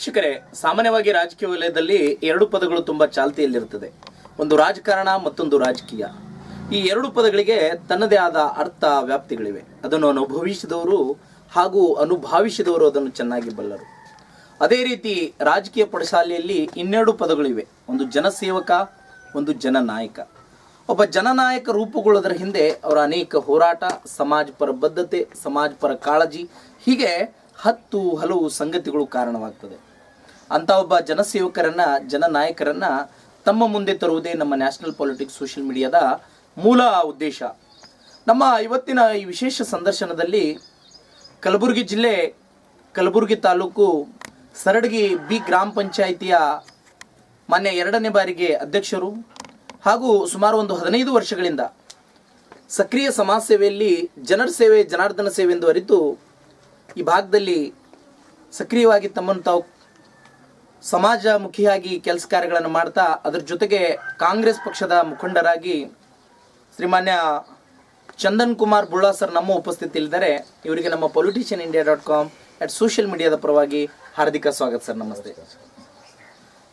ವೀಕ್ಷಕರೇ, ಸಾಮಾನ್ಯವಾಗಿ ರಾಜಕೀಯ ವಲಯದಲ್ಲಿ ಎರಡು ಪದಗಳು ತುಂಬ ಚಾಲ್ತಿಯಲ್ಲಿರುತ್ತದೆ. ಒಂದು ರಾಜಕಾರಣ, ಮತ್ತೊಂದು ರಾಜಕೀಯ. ಈ ಎರಡು ಪದಗಳಿಗೆ ತನ್ನದೇ ಆದ ಅರ್ಥ ವ್ಯಾಪ್ತಿಗಳಿವೆ. ಅದನ್ನು ಅನುಭವಿಸಿದವರು ಹಾಗೂ ಅನುಭಾವಿಸಿದವರು ಅದನ್ನು ಚೆನ್ನಾಗಿ ಬಲ್ಲರು. ಅದೇ ರೀತಿ ರಾಜಕೀಯ ಪಡಶಾಲೆಯಲ್ಲಿ ಇನ್ನೆರಡು ಪದಗಳಿವೆ. ಒಂದು ಜನಸೇವಕ, ಒಂದು ಜನನಾಯಕ. ಒಬ್ಬ ಜನನಾಯಕ ರೂಪುಗೊಳ್ಳೋದರ ಹಿಂದೆ ಅವರ ಅನೇಕ ಹೋರಾಟ, ಸಮಾಜ ಪರ ಬದ್ಧತೆ, ಸಮಾಜ ಪರ ಕಾಳಜಿ, ಹೀಗೆ ಹತ್ತು ಹಲವು ಸಂಗತಿಗಳು ಕಾರಣವಾಗ್ತದೆ. ಅಂತ ಒಬ್ಬ ಜನಸೇವಕರನ್ನ, ಜನನಾಯಕರನ್ನ ತಮ್ಮ ಮುಂದೆ ತರುವುದೇ ನಮ್ಮ ನ್ಯಾಷನಲ್ ಪಾಲಿಟಿಕ್ಸ್ ಸೋಷಿಯಲ್ ಮೀಡಿಯಾದ ಮೂಲ ಉದ್ದೇಶ. ನಮ್ಮ ಇವತ್ತಿನ ಈ ವಿಶೇಷ ಸಂದರ್ಶನದಲ್ಲಿ ಕಲಬುರಗಿ ಜಿಲ್ಲೆ, ಕಲಬುರಗಿ ತಾಲೂಕು ಸರಡಗಿ ಬಿ ಗ್ರಾಮ ಪಂಚಾಯಿತಿಯ ಮಾನ್ಯ ಎರಡನೇ ಬಾರಿಗೆ ಅಧ್ಯಕ್ಷರು ಹಾಗೂ ಸುಮಾರು ಒಂದು ಹದಿನೈದು ವರ್ಷಗಳಿಂದ ಸಕ್ರಿಯ ಸಮಾಜ ಸೇವೆಯಲ್ಲಿ ಜನರ ಸೇವೆ, ಜನಾರ್ದನ ಸೇವೆ ಎಂದು ಅರಿತು ಈ ಭಾಗದಲ್ಲಿ ಸಕ್ರಿಯವಾಗಿ ತಮ್ಮನ್ನು ತಾವು ಸಮಾಜಮುಖಿಯಾಗಿ ಕೆಲಸ ಕಾರ್ಯಗಳನ್ನು ಮಾಡ್ತಾ ಅದರ ಜೊತೆಗೆ ಕಾಂಗ್ರೆಸ್ ಪಕ್ಷದ ಮುಖಂಡರಾಗಿ ಶ್ರೀಮಾನ್ಯ ಚಂದನ್ ಕುಮಾರ್ ಬುಳ್ಳಾ ಸರ್ ನಮ್ಮ ಉಪಸ್ಥಿತಿಯಲ್ಲಿದ್ದಾರೆ. ಇವರಿಗೆ ನಮ್ಮ politician India dot com at social ಮೀಡಿಯಾದ ಪರವಾಗಿ ಹಾರ್ದಿಕ ಸ್ವಾಗತ ಸರ್, ನಮಸ್ತೆ.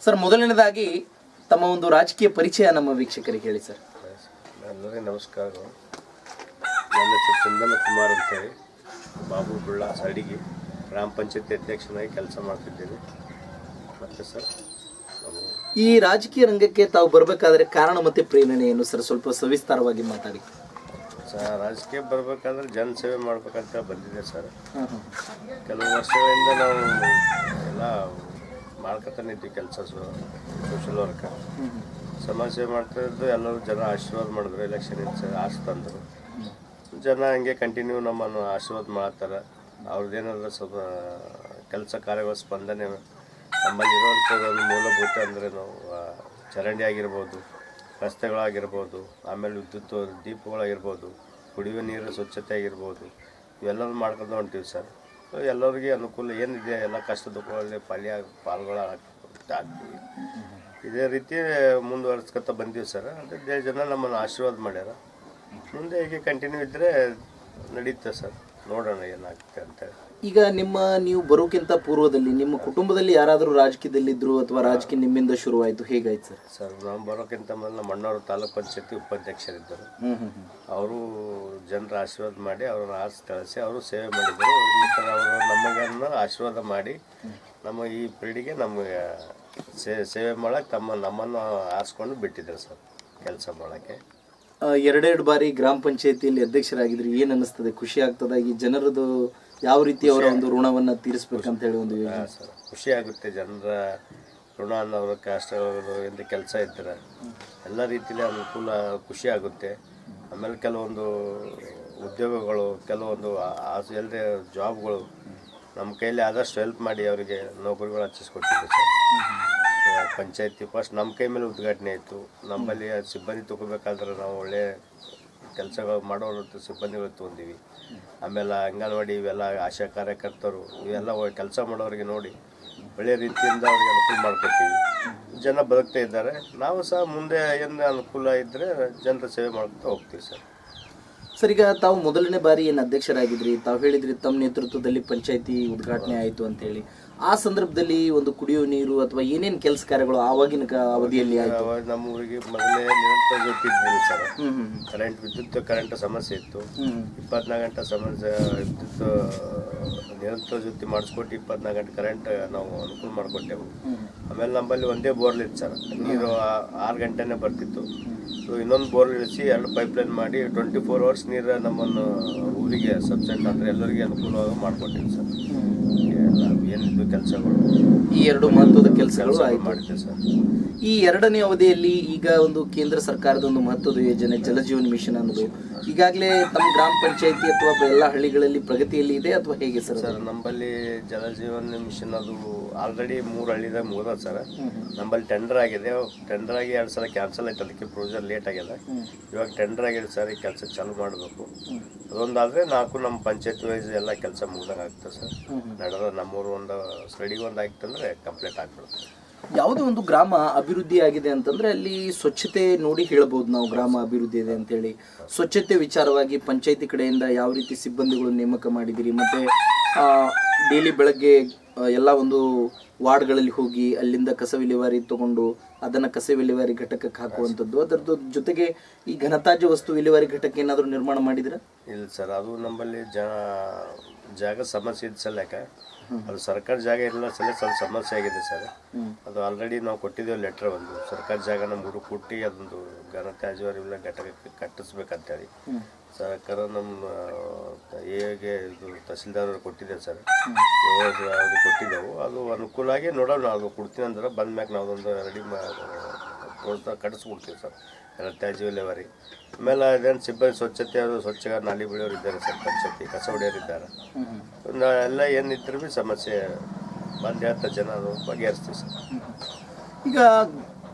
ಸರ್, ಮೊದಲನೇದಾಗಿ ತಮ್ಮ ಒಂದು ರಾಜಕೀಯ ಪರಿಚಯ ನಮ್ಮ ವೀಕ್ಷಕರಿಗೆ ಹೇಳಿ ಸರ್. ನಮಸ್ಕಾರ. ನನ್ನ ಹೆಸರು ಚಂದನ ಕುಮಾರ್ ಅಂತೇಳಿ. ಬಾಬು ಬುಳ್ಳಾ ಸಡಿಗಿ ಗ್ರಾಮ ಪಂಚಾಯತಿ ಅಧ್ಯಕ್ಷನಾಗಿ ಕೆಲಸ ಮಾಡ್ತಿದ್ದೇನೆ. ಮತ್ತು ಸರ್? ಈ ರಾಜಕೀಯ ರಂಗಕ್ಕೆ ತಾವು ಬರಬೇಕಾದ್ರೆ ಕಾರಣ ಮತ್ತೆ ಪ್ರೇರಣೆ ಏನು ಸರ್ ಸ್ವಲ್ಪ ಸವಿಸ್ತಾರವಾಗಿ ಮಾತಾಡಿ. ಸರ್ ರಾಜಕೀಯ ಬರಬೇಕಾದ್ರೆ ಜನ ಸೇವೆ ಮಾಡ್ಬೇಕಂತ ಬಂದಿದೆ ಸರ್. ಕೆಲವು ವರ್ಷಗಳಿಂದ ನಾವು ಎಲ್ಲ ಮಾಡ್ಕೊತಾನೆ ಇದ್ವಿ ಕೆಲಸ ಸೋಷಿಯಲ್ ವರ್ಕ ಸಮಾಜ ಸೇವೆ ಮಾಡ್ತಾ ಇದ್ದು ಎಲ್ಲರೂ ಜನ ಆಶೀರ್ವಾದ ಮಾಡಿದ್ರು ಎಲೆಕ್ಷನ್ ಆಸೆ ತಂದರು. ಜನ ಹಂಗೆ ಕಂಟಿನ್ಯೂ ನಮ್ಮನ್ನು ಆಶೀರ್ವಾದ ಮಾಡ್ತಾರೆ. ಅವ್ರದ್ದೇನಾದ್ರು ಸ್ವಲ್ಪ ಕೆಲಸ ಕಾರ್ಯಗಳ ಸ್ಪಂದನೆ ನಮ್ಮಲ್ಲಿ ಇರುವಂಥದ್ದು ಮೂಲಭೂತ ಅಂದರೆ ನಾವು ಚರಂಡಿ ಆಗಿರ್ಬೋದು ರಸ್ತೆಗಳಾಗಿರ್ಬೋದು, ಆಮೇಲೆ ವಿದ್ಯುತ್ ದೀಪಗಳಾಗಿರ್ಬೋದು, ಕುಡಿಯುವ ನೀರು ಸ್ವಚ್ಛತೆ ಆಗಿರ್ಬೋದು, ಇವೆಲ್ಲನೂ ಮಾಡ್ಕೊಂಡು ಹೊಂಟೀವಿ ಸರ್. ಎಲ್ಲರಿಗೆ ಅನುಕೂಲ ಏನಿದೆ, ಎಲ್ಲ ಕಷ್ಟ ದುಃಖಗಳಲ್ಲಿ ಪಾಲ್ಯ, ಪಾಲ್ಗಳ ಇದೇ ರೀತಿ ಮುಂದುವರ್ಸ್ಕೊತ ಬಂದೀವಿ ಸರ್. ಅದೇ ಜನ ನಮ್ಮನ್ನು ಆಶೀರ್ವಾದ ಮಾಡ್ಯಾರ. ಮುಂದೆ ಹೀಗೆ ಕಂಟಿನ್ಯೂ ಇದ್ದರೆ ನಡೀತದೆ ಸರ್. ನೋಡೋಣ ಏನಾಗುತ್ತೆ ಅಂತೇಳಿ ಈಗ ನಿಮ್ಮ ನೀವು ಬರೋಕ್ಕಿಂತ ಪೂರ್ವದಲ್ಲಿ ನಿಮ್ಮ ಕುಟುಂಬದಲ್ಲಿ ಯಾರಾದರೂ ರಾಜಕೀಯದಲ್ಲಿದ್ದರು ಅಥವಾ ರಾಜಕೀಯ ನಿಮ್ಮಿಂದ ಶುರುವಾಯಿತು ಹೇಗಾಯ್ತು ಸರ್? ಸರ್ ನಾವು ಬರೋಕ್ಕಿಂತ ಮೊದಲು ನಮ್ಮ ಅಣ್ಣವರು ತಾಲೂಕ್ ಪಂಚಾಯತಿ ಉಪಾಧ್ಯಕ್ಷರಿದ್ದರು. ಅವರು ಜನರ ಆಶೀರ್ವಾದ ಮಾಡಿ ಅವ್ರನ್ನ ಆಸೆ ಕಳಿಸಿ ಅವರು ಸೇವೆ ಮಾಡಿದರು. ಥರ ಅವರು ನಮಗನ್ನು ಆಶೀರ್ವಾದ ಮಾಡಿ ನಮ್ಮ ಈ ಪೀಳಿಗೆ ನಮಗೆ ಸೇ ಸೇವೆ ಮಾಡೋಕ್ಕೆ ತಮ್ಮ ನಮ್ಮನ್ನು ಆರಿಸ್ಕೊಂಡು ಬಿಟ್ಟಿದ್ದಾರೆ ಸರ್ ಕೆಲಸ ಮಾಡೋಕ್ಕೆ. ಎರಡೆರಡು ಬಾರಿ ಗ್ರಾಮ ಪಂಚಾಯತಿಯಲ್ಲಿ ಅಧ್ಯಕ್ಷರಾಗಿದ್ರಿ ಏನ್ ಅನ್ನಿಸ್ತದೆ? ಖುಷಿ ಆಗ್ತದೆ? ಈ ಜನರದು ಯಾವ ರೀತಿ ಅವರ ಒಂದು ಋಣವನ್ನ ತೀರಿಸ್ಬೇಕಂತ ಹೇಳಿ ಒಂದು ಯೋಜನೆ? ಸರ್ ಖುಷಿ ಆಗುತ್ತೆ ಜನರ ಋಣ ಅನ್ನೋರು ಕಷ್ಟ ಎಂದು ಕೆಲಸ ಇದ್ದರೆ ಎಲ್ಲ ರೀತಿಯಲ್ಲಿ ಅನುಕೂಲ ಖುಷಿ ಆಗುತ್ತೆ. ಆಮೇಲೆ ಕೆಲವೊಂದು ಉದ್ಯೋಗಗಳು ಕೆಲವೊಂದು ಎಲ್ಲದೆ ಜಾಬ್ಗಳು ನಮ್ಮ ಕೈಯಲ್ಲಿ ಆದಷ್ಟು ಹೆಲ್ಪ್ ಮಾಡಿ ಅವರಿಗೆ ನೌಕರಿಗಳು ಹಚ್ಚಿಸ್ಕೊಟ್ಟಿದ್ದೆ ಸರ್. ಪಂಚಾಯತಿ ಫಸ್ಟ್ ನಮ್ಮ ಕೈ ಮೇಲೆ ಉದ್ಘಾಟನೆ ಆಯಿತು. ನಮ್ಮಲ್ಲಿ ಸಿಬ್ಬಂದಿ ತಗೋಬೇಕಾದ್ರೆ ನಾವು ಒಳ್ಳೆ ಕೆಲಸಗಳು ಮಾಡೋರು ಸಿಬ್ಬಂದಿಗಳು ತೊಗೊಂಡಿವಿ. ಆಮೇಲೆ ಅಂಗನವಾಡಿ ಇವೆಲ್ಲ ಆಶಾ ಕಾರ್ಯಕರ್ತರು ಇವೆಲ್ಲ ಕೆಲಸ ಮಾಡೋರಿಗೆ ನೋಡಿ ಒಳ್ಳೆ ರೀತಿಯಿಂದ ಅವ್ರಿಗೆ ಅನುಕೂಲ ಮಾಡ್ಕೊತೀವಿ ಜನ ಬದುಕ್ತಾ ಇದ್ದಾರೆ. ನಾವು ಸಹ ಮುಂದೆ ಏನು ಅನುಕೂಲ ಇದ್ದರೆ ಜನರ ಸೇವೆ ಮಾಡ್ಕೊತಾ ಹೋಗ್ತೀವಿ ಸರ್. ಸರ್ ಈಗ ತಾವು ಮೊದಲನೇ ಬಾರಿ ಏನು ಅಧ್ಯಕ್ಷರಾಗಿದ್ರಿ? ತಾವು ಹೇಳಿದ್ರಿ ತಮ್ಮ ನೇತೃತ್ವದಲ್ಲಿ ಪಂಚಾಯತಿ ಉದ್ಘಾಟನೆ ಆಯಿತು ಅಂತ ಹೇಳಿ ಆ ಸಂದರ್ಭದಲ್ಲಿ ಒಂದು ಕುಡಿಯುವ ನೀರು ಅಥವಾ ಏನೇನು ಕೆಲಸ ಕಾರ್ಯಗಳು ಆವಾಗಿನ ಕ- ಅವಧಿಯಲ್ಲಿ ಆಯ್ತು? ಅವಾಗ ನಮ್ಮ ಊರಿಗೆ ಮೊದಲೇ ನಿರಂತರ ಜೊತೆ ಇದ್ದಿಲ್ಲ ಸರ್. ಕರೆಂಟ್ ವಿದ್ಯುತ್ ಕರೆಂಟ್ ಸಮಸ್ಯೆ ಇತ್ತು. ಇಪ್ಪತ್ನಾಲ್ಕು ಗಂಟೆ ಸಮಸ್ಯೆ ವಿದ್ಯುತ್ ನಿರಂತರ ಜೊತೆ ಮಾಡಿಸ್ಕೊಟ್ಟು ಇಪ್ಪತ್ನಾಲ್ಕು ಗಂಟೆ ಕರೆಂಟ್ ನಾವು ಅನುಕೂಲ ಮಾಡಿಕೊಟ್ಟೆವು ಆಮೇಲೆ ನಮ್ಮಲ್ಲಿ ಒಂದೇ ಬೋರ್ಲ್ ಇತ್ತು ಸರ್. ನೀರು ಆ- ಆರು ಗಂಟೆನೇ ಬರ್ತಿತ್ತು. ಸೊ ಇನ್ನೊಂದು ಬೋರ್ ಇಳಿಸಿ ಎರಡು ಪೈಪ್ಲೈನ್ ಮಾಡಿ ಟ್ವೆಂಟಿ ಫೋರ್ ಅವರ್ಸ್ ನೀರು ನಮ್ಮನ್ನು ಊರಿಗೆ ಸಬ್ಸೆಂಟ್ ಅಂದರೆ ಎಲ್ಲರಿಗೆ ಅನುಕೂಲವಾಗಿ ಮಾಡಿಕೊಟ್ಟಿವಿ ಸರ್. ಏನಿದ್ದು ಕೆಲಸಗಳು? ಈ ಎರಡು ಮಹತ್ವದ ಕೆಲಸಗಳು ಆಯ್ಕೆ ಮಾಡಿದ್ದೆ ಸರ್. ಈ ಎರಡನೇ ಅವಧಿಯಲ್ಲಿ ಈಗ ಒಂದು ಕೇಂದ್ರ ಸರ್ಕಾರದ ಒಂದು ಮಹತ್ವದ ಯೋಜನೆ ಜಲಜೀವನ್ ಮಿಷನ್ ಅನ್ನೋದು. ಈಗಾಗಲೇ ತಮ್ಮ ಗ್ರಾಮ ಪಂಚಾಯತಿ ಅಥವಾ ಎಲ್ಲ ಹಳ್ಳಿಗಳಲ್ಲಿ ಪ್ರಗತಿಯಲ್ಲಿ ಇದೆ ಅಥವಾ ಹೇಗೆ ಸರ್? ಸರ್ ನಮ್ಮಲ್ಲಿ ಜಲಜೀವನ್ ಮಿಷನ್ ಅದು ಆಲ್ರೆಡಿ ಮೂರು ಹಳ್ಳಿದಾಗ ಮುಗಿದ ಸರ್. ನಮ್ಮಲ್ಲಿ ಟೆಂಡರ್ ಆಗಿದೆ. ಟೆಂಡರ್ ಆಗಿ ಎರಡು ಸಲ ಕ್ಯಾನ್ಸಲ್ ಆಯ್ತು. ಅದಕ್ಕೆ ಪ್ರೊಸೀಜರ್ ಲೇಟ್ ಆಗಿದೆ. ಇವಾಗ ಟೆಂಡರ್ ಆಗಿದೆ ಸರ್. ಈ ಕೆಲಸ ಚಾಲು ಮಾಡಬೇಕು. ಅದೊಂದಾದರೆ ನಾಲ್ಕು ನಮ್ಮ ಪಂಚಾಯತ್ ವೈಸ್ ಎಲ್ಲ ಕೆಲಸ ಮುಗ್ದಂಗೆ ಆಗ್ತದೆ ಸರ್ ನಡೆದ ನಮ್ಮೂರು ಒಂದು ಸ್ಟಡಿಗೆ ಒಂದು ಅಂದರೆ ಕಂಪ್ಲೀಟ್ ಆಗ್ಬಿಡುತ್ತೆ. ಯಾವುದೇ ಒಂದು ಗ್ರಾಮ ಅಭಿವೃದ್ಧಿ ಆಗಿದೆ ಅಂತಂದ್ರೆ ಅಲ್ಲಿ ಸ್ವಚ್ಛತೆ ನೋಡಿ ಹೇಳ್ಬೋದು ನಾವು ಗ್ರಾಮ ಅಭಿವೃದ್ಧಿ ಇದೆ ಅಂತೇಳಿ. ಸ್ವಚ್ಛತೆ ವಿಚಾರವಾಗಿ ಪಂಚಾಯತಿ ಕಡೆಯಿಂದ ಯಾವ ರೀತಿ ಸಿಬ್ಬಂದಿಗಳು ನೇಮಕ ಮಾಡಿದಿರಿ? ಮತ್ತೆ ಡೈಲಿ ಬೆಳಗ್ಗೆ ಎಲ್ಲ ಒಂದು ವಾರ್ಡ್ಗಳಲ್ಲಿ ಹೋಗಿ ಅಲ್ಲಿಂದ ಕಸ ವಿಲೇವಾರಿ ತಗೊಂಡು ಅದನ್ನ ಕಸ ವಿಲೇವಾರಿ ಘಟಕಕ್ಕೆ ಹಾಕುವಂಥದ್ದು. ಅದರದ್ದು ಜೊತೆಗೆ ಈ ಘನತಾಜ್ಯ ವಸ್ತು ವಿಲೇವಾರಿ ಘಟಕ ಏನಾದರೂ ನಿರ್ಮಾಣ ಮಾಡಿದಿರಾ? ಇಲ್ಲ ಸರ್ ಅದು ನಮ್ಮಲ್ಲಿ ಜಾಗ ಸಮಸ್ಯೆ ಸಲಕ ಅದು ಸರ್ಕಾರ ಜಾಗ ಇರಲ್ಲ ಸಲ ಸ್ವಲ್ಪ ಸಮಸ್ಯೆ ಆಗಿದೆ ಸರ್. ಅದು ಆಲ್ರೆಡಿ ನಾವು ಕೊಟ್ಟಿದ್ದೇವೆ ಲೆಟ್ರ್ ಒಂದು. ಸರ್ಕಾರ ಜಾಗ ನಮ್ಮ ಹುಡುಗ ಕೊಟ್ಟು ಅದೊಂದು ಘನ ತ್ಯಾಜ್ಯವಾರಿ ಘಟಕಕ್ಕೆ ಕಟ್ಟಿಸ್ಬೇಕಂತೇಳಿ. ಸರ್ಕಾರ ನಮ್ಮ ಹೇಗೆ ಇದು ತಹಸೀಲ್ದಾರ್ ಕೊಟ್ಟಿದೆ ಕೊಟ್ಟಿದ್ದೇವೆ ಸರ್ ಅವ್ರಿಗೆ ಕೊಟ್ಟಿದ್ದೆವು. ಅದು ಅನುಕೂಲ ಆಗಿ ನೋಡೋಣ ಅದು ಕೊಡ್ತೀನಿ ಅಂದ್ರೆ ಬಂದ ಮ್ಯಾಗ ನಾವು ಒಂದು ರೆಡಿ ಮಾ ಕಟ್ಟಿಸ್ಕೊಡ್ತೀವಿ ಸರ್. ಎಲ್ಲ ಆಮೇಲೆ ಅದೇನು ಸಿಬ್ಬಂದಿ ಸ್ವಚ್ಛತೆ ಅದು ಸ್ವಚ್ಛ ನಾಲಿ ಬೀಳೋರು ಇದ್ದಾರೆ ಸರ್, ಪಂಚಾಯತಿ ಕಸ ಹೊಡೆಯೋರು ಇದ್ದಾರೆ. ಎಲ್ಲ ಏನಿದ್ರು ಭೀ ಸಮಸ್ಯೆ ಬಂದು ಜನರು ಜನ ಬಗೆಹರಿಸ್ತೀವಿ ಸರ್. ಈಗ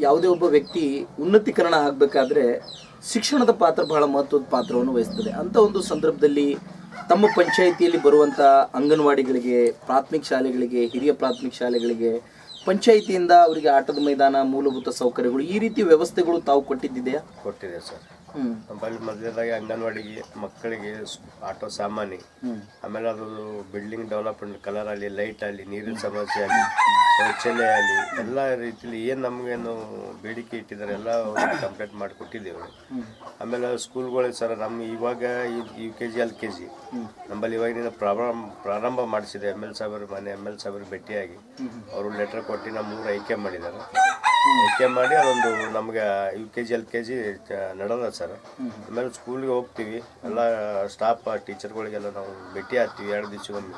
ಯಾವುದೇ ಒಬ್ಬ ವ್ಯಕ್ತಿ ಉನ್ನತೀಕರಣ ಆಗಬೇಕಾದ್ರೆ ಶಿಕ್ಷಣದ ಪಾತ್ರ ಬಹಳ ಮಹತ್ವದ ಪಾತ್ರವನ್ನು ವಹಿಸ್ತದೆ. ಅಂತ ಒಂದು ಸಂದರ್ಭದಲ್ಲಿ ತಮ್ಮ ಪಂಚಾಯಿತಿಯಲ್ಲಿ ಬರುವಂಥ ಅಂಗನವಾಡಿಗಳಿಗೆ, ಪ್ರಾಥಮಿಕ ಶಾಲೆಗಳಿಗೆ, ಹಿರಿಯ ಪ್ರಾಥಮಿಕ ಶಾಲೆಗಳಿಗೆ ಪಂಚಾಯಿತಿಯಿಂದ ಅವರಿಗೆ ಆಟದ ಮೈದಾನ ಮೂಲಭೂತ ಸೌಕರ್ಯಗಳು ಈ ರೀತಿ ವ್ಯವಸ್ಥೆಗಳು ತಾವು ಕೊಟ್ಟಿದ್ದಿದೆಯಾ? ಕೊಟ್ಟಿದೆ ಸರ್. ನಮ್ಮಲ್ಲಿ ಮೊದಲೇದಾಗಿ ಅಂಗನವಾಡಿಗೆ ಮಕ್ಕಳಿಗೆ ಆಟೋ ಸಾಮಾನಿ. ಆಮೇಲೆ ಅದು ಬಿಲ್ಡಿಂಗ್ ಡೆವಲಪ್ಮೆಂಟ್ ಕಲರ್ ಆಗಲಿ ಲೈಟ್ ಆಗಲಿ ನೀರಿನ ಸಮಸ್ಯೆ ಆಗಲಿ ಶೌಚಾಲಯ ಆಗಲಿ ಎಲ್ಲ ರೀತಿಲಿ ಏನು ನಮಗೇನು ಬೇಡಿಕೆ ಇಟ್ಟಿದ್ದಾರೆ ಎಲ್ಲ ಕಂಪ್ಲೀಟ್ ಮಾಡಿ ಕೊಟ್ಟಿದ್ದೇವೆ ಆಮೇಲೆ ಸ್ಕೂಲ್ಗಳಿಗೆ ಸರ್ ನಮ್ಮ ಇವಾಗ U K G L K G ನಮ್ಮಲ್ಲಿ ಇವಾಗಿನ ಪ್ರಾರಂಭ ಪ್ರಾರಂಭ ಮಾಡಿಸಿದೆ ಎಂ ಎಲ್ ಸಾಹೇಬರು ಮನೆ ಎಂ ಎಲ್ ಸಾಹೇಬರು ಭೇಟಿಯಾಗಿ. ಅವರು ಲೆಟರ್ ಕೊಟ್ಟು ನಮ್ಮ ಊರು ಆಯ್ಕೆ ಮಾಡಿದ್ದಾರೆ. ಆಯ್ಕೆ ಮಾಡಿ ಅದೊಂದು ನಮ್ಗೆ U K G L K G ನಡೆದ ಸರ್. ಆಮೇಲೆ ಸ್ಕೂಲ್ಗೆ ಹೋಗ್ತೀವಿ. ಎಲ್ಲ ಸ್ಟಾಫ್ ಟೀಚರ್ಗಳಿಗೆಲ್ಲ ನಾವು ಭೇಟಿ ಆಗ್ತೀವಿ ಎರಡು ದಿವಸಕ್ಕೊಮ್ಮೆ.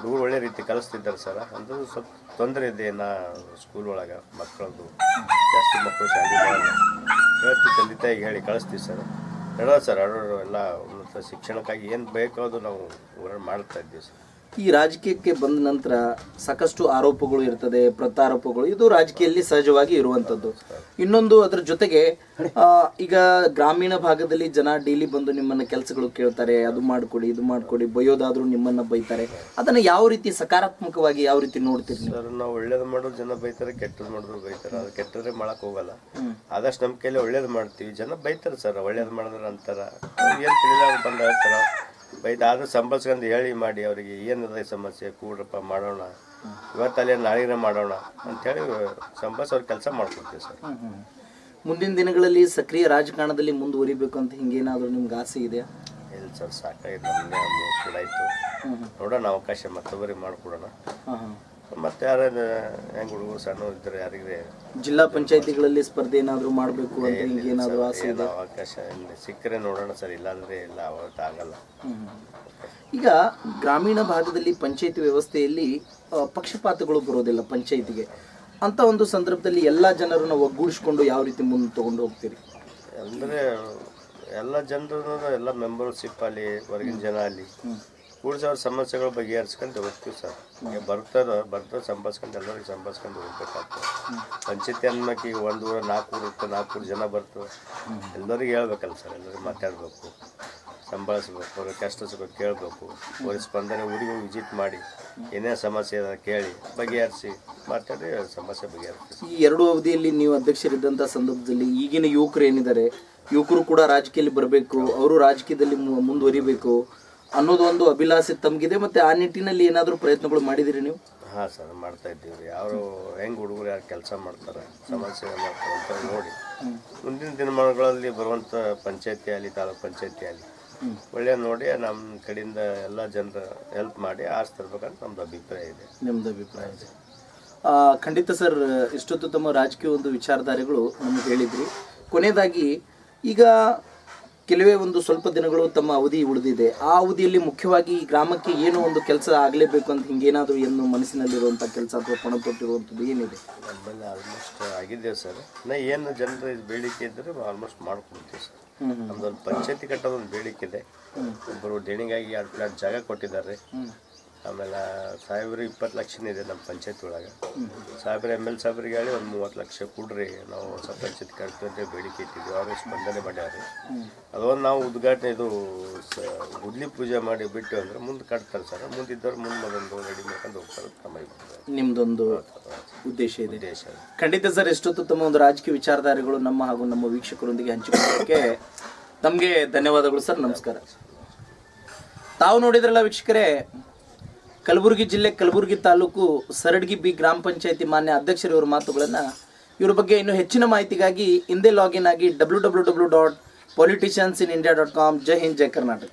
ಹುಡುಗರು ಒಳ್ಳೆ ರೀತಿ ಕಲಿಸ್ತಿದ್ದಾರೆ ಸರ್. ಅದು ಸ್ವಲ್ಪ ತೊಂದರೆ ಇದೆ ನಾ ಸ್ಕೂಲ್ ಒಳಗೆ ಮಕ್ಕಳದ್ದು. ಜಾಸ್ತಿ ಮಕ್ಕಳು ಶಾಲೆ ಹೇಳ್ತೀವಿ ತಂದೆ ತಾಯಿಗೆ ಹೇಳಿ ಕಳಿಸ್ತೀವಿ ಸರ್. ಹೇಳೋದು ಸರ್ ಅವರು ಎಲ್ಲ ಉನ್ನತ ಶಿಕ್ಷಣಕ್ಕಾಗಿ ಏನು ಬೇಕೋ ಅದು ನಾವು ಮಾಡ್ತಾ ಇದ್ದೀವಿ ಸರ್. ಈ ರಾಜಕೀಯಕ್ಕೆ ಬಂದ ನಂತರ ಸಾಕಷ್ಟು ಆರೋಪಗಳು ಇರ್ತದೆ ಪ್ರತಾರೋಪಗಳು. ಇದು ರಾಜಕೀಯದಲ್ಲಿ ಸಹಜವಾಗಿ ಇರುವಂಥದ್ದು ಇನ್ನೊಂದು ಅದರ ಜೊತೆಗೆ ಈಗ ಗ್ರಾಮೀಣ ಭಾಗದಲ್ಲಿ ಜನ ಡೈಲಿ ಬಂದು ನಿಮ್ಮನ್ನ ಕೆಲಸಗಳು ಕೇಳ್ತಾರೆ ಅದು ಮಾಡ್ಕೊಡಿ ಇದು ಮಾಡ್ಕೊಡಿ ಬೈಯೋದಾದ್ರೂ ನಿಮ್ಮನ್ನ ಬೈತಾರೆ. ಅದನ್ನ ಯಾವ ರೀತಿ ಸಕಾರಾತ್ಮಕವಾಗಿ ಯಾವ ರೀತಿ ನೋಡ್ತೀರಿ ಸರ್ ನಾವು ಒಳ್ಳೇದು ಮಾಡೋದು ಜನ ಬೈತಾರೆ ಕೆಟ್ಟದ್ದು ಮಾಡಿದ್ರು ಬೈತಾರೆ. ಅದು ಕೆಟ್ಟದ್ರೆ ಮಾಡಕ್ ಹೋಗಲ್ಲ. ಆದಷ್ಟು ನಮ್ಮ ಕೈಲಿ ಒಳ್ಳೇದು ಮಾಡ್ತೀವಿ. ಜನ ಬೈತಾರೆ ಸರ್ ಒಳ್ಳೇದು ಮಾಡಿದ್ರೆ ಅಂತಾರ. ಏನು ತಿಳಿದಾಗ ಬಂದ ಹೇಳ್ತಾರ ಬೈದ ಆದ್ರೆ ಸಂಭಾಳ್ಸ್ಕೊಂಡು ಹೇಳಿ ಮಾಡಿ ಅವರಿಗೆ ಏನದ ಸಮಸ್ಯೆ ಕೂಡ್ರಪ್ಪ ಮಾಡೋಣ ಇವತ್ತಲ್ಲೇ ನಾಳೆ ಮಾಡೋಣ ಅಂತೇಳಿ ಸಂಭಾಳ್ಸಿ ಅವ್ರ ಕೆಲಸ ಮಾಡ್ಕೊಡ್ತೀವಿ ಸರ್. ಮುಂದಿನ ದಿನಗಳಲ್ಲಿ ಸಕ್ರಿಯ ರಾಜಕಾರಣದಲ್ಲಿ ಮುಂದುವರಿಬೇಕು ಅಂತ ಹಿಂಗೇನಾದರೂ ನಿಮ್ಗೆ ಆಸೆ ಇದೆಯಾ? ಇಲ್ಲ ಸರ್ ಸಾಕಾಯ್ತು ಆಯಿತು ನೋಡೋಣ ಅವಕಾಶ ಮತ್ತೊಬ್ಬರಿಗೆ ಮಾಡಿಕೊಡೋಣ. ಮತ್ತೆ ಯಾರು ಹೆಂಗ್ ಹುಡುಗರು ಸಣ್ಣ ಇದ್ರೆ ಯಾರಿಗೆ ಜಿಲ್ಲಾ ಪಂಚಾಯತಿಗಳಲ್ಲಿ ಸ್ಪರ್ಧೆ ಏನಾದ್ರೂ ಮಾಡಬೇಕು ಅಂತ ಹಿಂಗೇನಾದ್ರೂ ಆಸೆ ಇದೆ? ಅವಕಾಶ ಇಲ್ಲ. ಸಿಕ್ಕರೆ ನೋಡೋಣ ಸರ್ ಇಲ್ಲಾಂದ್ರೆ ಇಲ್ಲ ಅವತ್ತು ಆಗಲ್ಲ. ಈಗ ಗ್ರಾಮೀಣ ಭಾಗದಲ್ಲಿ ಪಂಚಾಯತಿ ವ್ಯವಸ್ಥೆಯಲ್ಲಿ ಆ, ಪಕ್ಷಪಾತಗಳು ಬರೋದಿಲ್ಲ ಪಂಚಾಯತಿಗೆ. ಅಂತ ಒಂದು ಸಂದರ್ಭದಲ್ಲಿ ಎಲ್ಲ ಜನರನ್ನ ಒಗ್ಗೂಡಿಸ್ಕೊಂಡು ಯಾವ ರೀತಿ ಮುಂದೆ ತಗೊಂಡು ಹೋಗ್ತೀರಿ? ಅಂದರೆ ಎಲ್ಲ ಜನರನ್ನು ಎಲ್ಲ ಮೆಂಬರ್ಶಿಪ್ ಅಲ್ಲಿ ಹೊರಗಿನ ಜನ ಅಲ್ಲಿ. ಕೂಡಿಸಿ ಅವ್ರ ಸಮಸ್ಯೆಗಳು ಬಗೆಹರಿಸ್ಕೊಂಡು ಹೋಗ್ತೀವಿ ಸರ್. ಈಗ ಬರ್ತಾರ ಬರ್ತಾರೆ ಸಂಪಾದಿಸ್ಕೊಂಡು ಎಲ್ಲರಿಗೆ ಸಂಪಾದಿಸ್ಕೊಂಡು ಹೋಗ್ಬೇಕಾಗ್ತದೆ. ಪಂಚಾಯತಿ ಅನ್ನಕ್ಕೆ ಈಗ ಒಂದು ಊರ, ನಾಲ್ಕು ಇರ್ತದೆ ನಾಲ್ಕು ಜನ ಬರ್ತವೆ ಎಲ್ಲರಿಗೆ ಹೇಳ್ಬೇಕಲ್ಲ ಸರ್, ಎಲ್ಲರಿಗೆ ಮಾತಾಡಬೇಕು. ಸಂಭಾಳಿಸ್ಬೇಕು, ಅವ್ರಿಗೆ ಕಷ್ಟ ಸುಖ ಕೇಳಬೇಕು. ಅವ್ರ ಸ್ಪಂದನೆ, ಊರಿಗೆ ವಿಸಿಟ್ ಮಾಡಿ, ಏನೇ ಸಮಸ್ಯೆ ಅದ ಕೇಳಿ, ಬಗೆಹರಿಸಿ, ಮಾತಾಡಿ ಸಮಸ್ಯೆ ಬಗೆಹರಿಸಿ ಈ ಎರಡು ಅವಧಿಯಲ್ಲಿ ನೀವು ಅಧ್ಯಕ್ಷರಿದ್ದಂಥ ಸಂದರ್ಭದಲ್ಲಿ ಈಗಿನ ಯುವಕರು ಏನಿದ್ದಾರೆ? ಯುವಕರು ಕೂಡ ರಾಜಕೀಯದಲ್ಲಿ ಬರಬೇಕು, ಅವರು ರಾಜಕೀಯದಲ್ಲಿ ಮುಂದುವರಿಬೇಕು. ಅನ್ನೋದು ಒಂದು ಅಭಿಲಾಷೆ ತಮಗಿದೆ ಮತ್ತೆ ಆ ನಿಟ್ಟಿನಲ್ಲಿ ಏನಾದರೂ ಪ್ರಯತ್ನಗಳು ಮಾಡಿದಿರಿ ನೀವು? ಹಾಂ ಸರ್ ಮಾಡ್ತಾ ಇದ್ದೀವಿ ಯಾರು ಹೆಂಗೆ ಹುಡುಗರು ಯಾರು ಕೆಲಸ ಮಾಡ್ತಾರೆ ಸಮಸ್ಯೆ ಮಾಡ್ತಾರೆ ಅಂತ ನೋಡಿ. ಮುಂದಿನ ದಿನಮಾನಗಳಲ್ಲಿ ಬರುವಂಥ ಪಂಚಾಯತಿ ಆಗಲಿ ತಾಲೂಕು ಪಂಚಾಯತಿ ಆಗಲಿ ಒಳ್ಳೆ ನೋಡಿ ನಮ್ಮ ಕಡೆಯಿಂದ ಎಲ್ಲ ಜನರ ಹೆಲ್ಪ್ ಮಾಡಿ ಆರ್ಸ್ ತರ್ಬೇಕಂತ ನಮ್ದು ಅಭಿಪ್ರಾಯ ಇದೆ. ನಿಮ್ದು ಅಭಿಪ್ರಾಯ ಇದೆ. ಖಂಡಿತ ಸರ್ ಇಷ್ಟೊತ್ತು ತಮ್ಮ ರಾಜಕೀಯ ಒಂದು ವಿಚಾರಧಾರೆಗಳು ನಮ್ಗೆ ಹೇಳಿದ್ರಿ. ಕೊನೆಯದಾಗಿ ಈಗ ಕೆಲವೇ ಒಂದು ಸ್ವಲ್ಪ ದಿನಗಳು ತಮ್ಮ ಅವಧಿ ಉಳಿದಿದೆ. ಆ ಅವಧಿಯಲ್ಲಿ ಮುಖ್ಯವಾಗಿ ಈ ಗ್ರಾಮಕ್ಕೆ ಏನೋ ಒಂದು ಕೆಲಸ ಆಗಲೇಬೇಕು ಅಂತ ಹಿಂಗೇನಾದರೂ ಏನು ಮನಸ್ಸಿನಲ್ಲಿರುವಂಥ ಕೆಲಸ ಅಥವಾ ಪಣ ಕೊಟ್ಟಿರುವಂಥದ್ದು ಏನಿದೆ? ನಮ್ಮಲ್ಲಿ ಆಲ್ಮೋಸ್ಟ್ ಆಗಿದೆ ಸರ್ ನಾ ಏನು ಜನರ ಬೇಡಿಕೆ ಇದ್ದರೆ ಆಲ್ಮೋಸ್ಟ್ ಮಾಡ್ಕೊಡ್ತೀವಿ ಸರ್ ನಮ್ದೊಂದು ಪಂಚಾಯತಿ ಕಟ್ಟೋದೊಂದು ಬೇಡಿಕೆ ಇದೆ. ಒಬ್ಬರು ದೇಣಿಗಾಗಿ ಎರಡು ಪ್ಲಾಟ್ ಜಾಗ ಕೊಟ್ಟಿದ್ದಾರೆ. ಆಮೇಲೆ ಸಾಹೇಬ್ರಿ ಇಪ್ಪತ್ತು ಲಕ್ಷನೇ ಇದೆ ನಮ್ಮ ಪಂಚಾಯತ್ ಒಳಗೆ. ಸಾಹೇಬ್ರಿ ಎಂ ಎಲ್ ಸಾಹೇಬ್ರಿಗೆ ಹೇಳಿ ಒಂದು ಮೂವತ್ತು ಲಕ್ಷ ಕೊಡ್ರಿ ನಾವು ಹೊಸ ಪಂಚಾಯತ್ ಕಟ್ತೀವಿ ಅಂತ ಬೇಡಿಕೆ ಇಟ್ಟಿದ್ವಿ ಅವರು ಸ್ಪಂದನೆ ಮಾಡ್ಯಾರಿ ಅದೊಂದು ನಾವು ಉದ್ಘಾಟನೆ ಇದು ಗುದ್ಲಿ ಪೂಜೆ ಮಾಡಿ ಬಿಟ್ಟು ಅಂದ್ರೆ ಮುಂದೆ ಕಟ್ತಾರೆ ಸರ್. ಮುಂದಿದ್ದವ್ರು ಮುಂದೆ ಅದೊಂದು ರೆಡಿ ಮಾಡ್ಕೊಂಡು ಹೋಗ್ತಾರೆ ಕ್ರಮ ನಿಮ್ಮದೊಂದು ನಿಮ್ದೊಂದು ಉದ್ದೇಶ ಇದೆ. ಸರ್ ಖಂಡಿತ ಸರ್ ಎಷ್ಟೊತ್ತು ತಮ್ಮ ಒಂದು ರಾಜಕೀಯ ವಿಚಾರಧಾರೆಗಳು ನಮ್ಮ ಹಾಗೂ ನಮ್ಮ ವೀಕ್ಷಕರೊಂದಿಗೆ ಹಂಚಿಕೊಳ್ಳೋದಕ್ಕೆ ತಮಗೆ ಧನ್ಯವಾದಗಳು ಸರ್. ನಮಸ್ಕಾರ. ತಾವು ನೋಡಿದ್ರಲ್ಲ ವೀಕ್ಷಕರೇ ಕಲಬುರಗಿ ಜಿಲ್ಲೆ ಕಲಬುರಗಿ ತಾಲೂಕು ಸರಡ್ಗಿ ಬಿ ಗ್ರಾಮ ಪಂಚಾಯತಿ ಮಾನ್ಯ ಅಧ್ಯಕ್ಷರು ಇವರ ಮಾತುಗಳನ್ನು ಇವ್ರ ಬಗ್ಗೆ ಇನ್ನೂ ಹೆಚ್ಚಿನ ಮಾಹಿತಿಗಾಗಿ ಹಿಂದೆ ಲಾಗಿನ್ ಆಗಿ W W W dot politicians in India dot com. Jai Hind, Jai Karnataka.